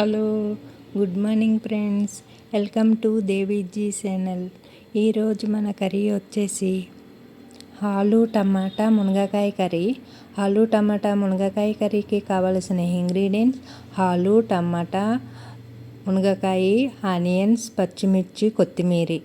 Hello good morning friends. Welcome to Deviji channel. ఈరోజు మన curry వచ్చేసి ఆలు టమాటా మునగకాయ కర్రీ. ఆలు టమాటా మునగకాయ కర్రీకి కావలసిన ఇంగ్రీడియంట్స్ ఆలు టమాటా మునగకాయ ఆనియన్స్ పచ్చిమిర్చి కొత్తిమీర.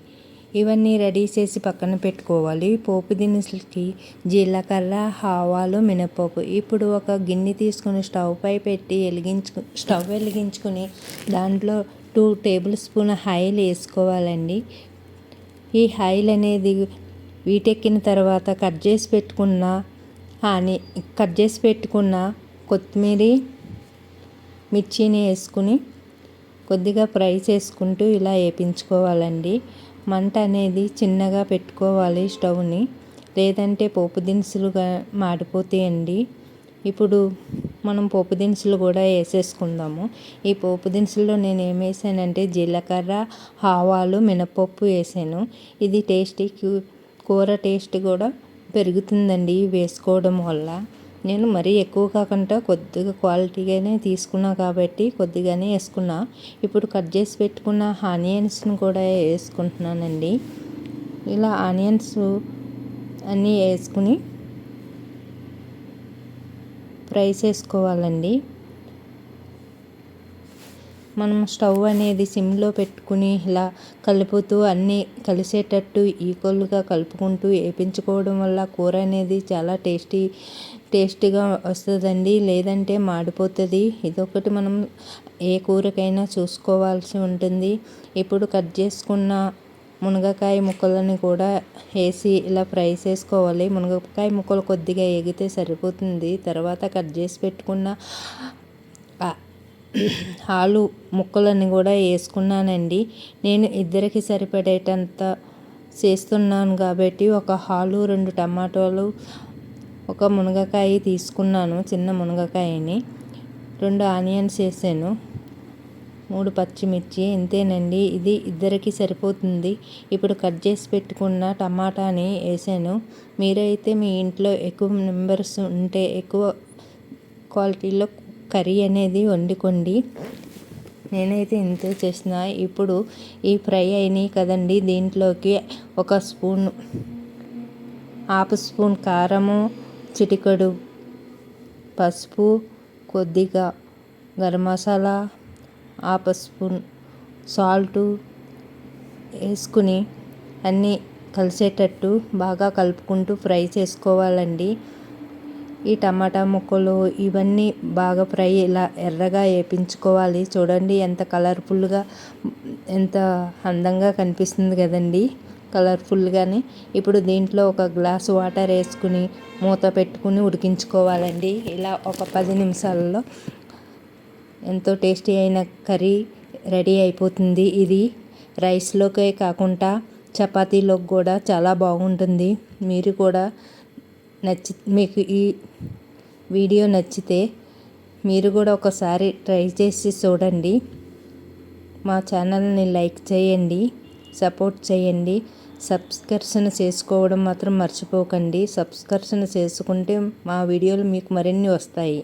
ఇవన్నీ రెడీ చేసి పక్కన పెట్టుకోవాలి. పోపు దినుసులకి జీలకర్ర ఆవాలు మినపప్పు. ఇప్పుడు ఒక గిన్నె తీసుకుని స్టవ్ పై పెట్టి వెలిగించు స్టవ్ వెలిగించుకుని దాంట్లో టూ టేబుల్ స్పూన్ ఆయిల్ వేసుకోవాలండి. ఈ ఆయిల్ అనేది వీటెక్కిన తర్వాత కట్ చేసి పెట్టుకున్న హాని కట్ చేసి పెట్టుకున్న కొత్తిమీర మిర్చిని వేసుకుని కొద్దిగా ఫ్రై చేసుకుంటూ ఇలా వేపించుకోవాలండి. మంట అనేది చిన్నగా పెట్టుకోవాలి స్టవ్ని. లేదంటే పోపు దినుసులుగా మాడిపోతాయండి. ఇప్పుడు మనం పోపు దినుసులు కూడా వేసేసుకుందాము. ఈ పోపు దినుసుల్లో నేను ఏం వేసానంటే జీలకర్ర ఆవాలు మినపప్పు వేసాను. ఇది టేస్టీ కూర టేస్ట్ కూడా పెరుగుతుందండి వేసుకోవడం వల్ల. నేను మరీ ఎక్కువ కాకుండా కొద్దిగా క్వాలిటీగానే తీసుకున్నా కాబట్టి కొద్దిగానే వేసుకున్నా. ఇప్పుడు కట్ చేసి పెట్టుకున్న ఆనియన్స్ని కూడా వేసుకుంటున్నానండి. ఇలా ఆనియన్స్ అన్నీ వేసుకుని ఫ్రై చేసుకోవాలండి. మనం స్టవ్ అనేది సిమ్లో పెట్టుకుని ఇలా కలుపుతూ అన్నీ కలిసేటట్టు ఈక్వల్గా కలుపుకుంటూ వేపించుకోవడం వల్ల కూర అనేది చాలా టేస్టీ టేస్టీగా వస్తుందండి. లేదంటే మాడిపోతుంది. ఇదొకటి మనం ఏ కూరకైనా చూసుకోవాల్సి ఉంటుంది. ఇప్పుడు కట్ చేసుకున్న మునగకాయ ముక్కలని కూడా వేసి ఇలా ఫ్రై చేసుకోవాలి. మునగకాయ ముక్కలు కొద్దిగా ఎగితే సరిపోతుంది. తర్వాత కట్ చేసి పెట్టుకున్న ఆలు ముక్కలని కూడా వేసుకున్నానండి. నేను ఇద్దరికి సరిపడేటంత చేస్తున్నాను కాబట్టి ఒక హాలు రెండు టమాటోలు ఒక మునగకాయ తీసుకున్నాను చిన్న మునగకాయని. రెండు ఆనియన్స్ వేసాను మూడు పచ్చిమిర్చి ఇంతేనండి. ఇది ఇద్దరికి సరిపోతుంది. ఇప్పుడు కట్ చేసి పెట్టుకున్న టమాటాని వేసాను. మీరైతే మీ ఇంట్లో ఎక్కువ మెంబర్స్ ఉంటే ఎక్కువ క్వాలిటీలో కర్రీ అనేది వండుకోండి. నేనైతే ఇంతే చేసిన ఇప్పుడు ఈ ఫ్రై అయినాయి కదండి. దీంట్లోకి ఒక స్పూన్ హాఫ్ స్పూన్ కారము చిటికడు పసుపు కొద్దిగా garam masala half spoon salt వేసుకుని అన్నీ కలిసేటట్టు బాగా కలుపుకుంటూ ఫ్రై చేసుకోవాలండి. ఈ టమాటా ముక్కలు ఇవన్నీ బాగా ఫ్రై ఇలా ఎర్రగా వేయించుకోవాలి చూడండి ఎంత కలర్ఫుల్గా ఎంత అందంగా కనిపిస్తుంది కదండి కలర్ఫుల్గానే. ఇప్పుడు దీంట్లో ఒక గ్లాస్ వాటర్ వేసుకుని మూత పెట్టుకుని ఉడికించుకోవాలండి. ఇలా ఒక పది నిమిషాలలో ఎంతో టేస్టీ అయిన కర్రీ రెడీ అయిపోతుంది. ఇది రైస్లోకే కాకుండా చపాతీలోకి కూడా చాలా బాగుంటుంది. మీరు కూడా నచ్చి మీకు ఈ వీడియో నచ్చితే మీరు కూడా ఒకసారి ట్రై చేసి చూడండి. మా ఛానల్ని లైక్ చేయండి సపోర్ట్ చేయండి. సబ్స్క్రిప్షన్ చేసుకోవడం మాత్రం మర్చిపోకండి. సబ్స్క్రిప్షన్ చేసుకుంటే మా వీడియోలు మీకు మరిన్ని వస్తాయి.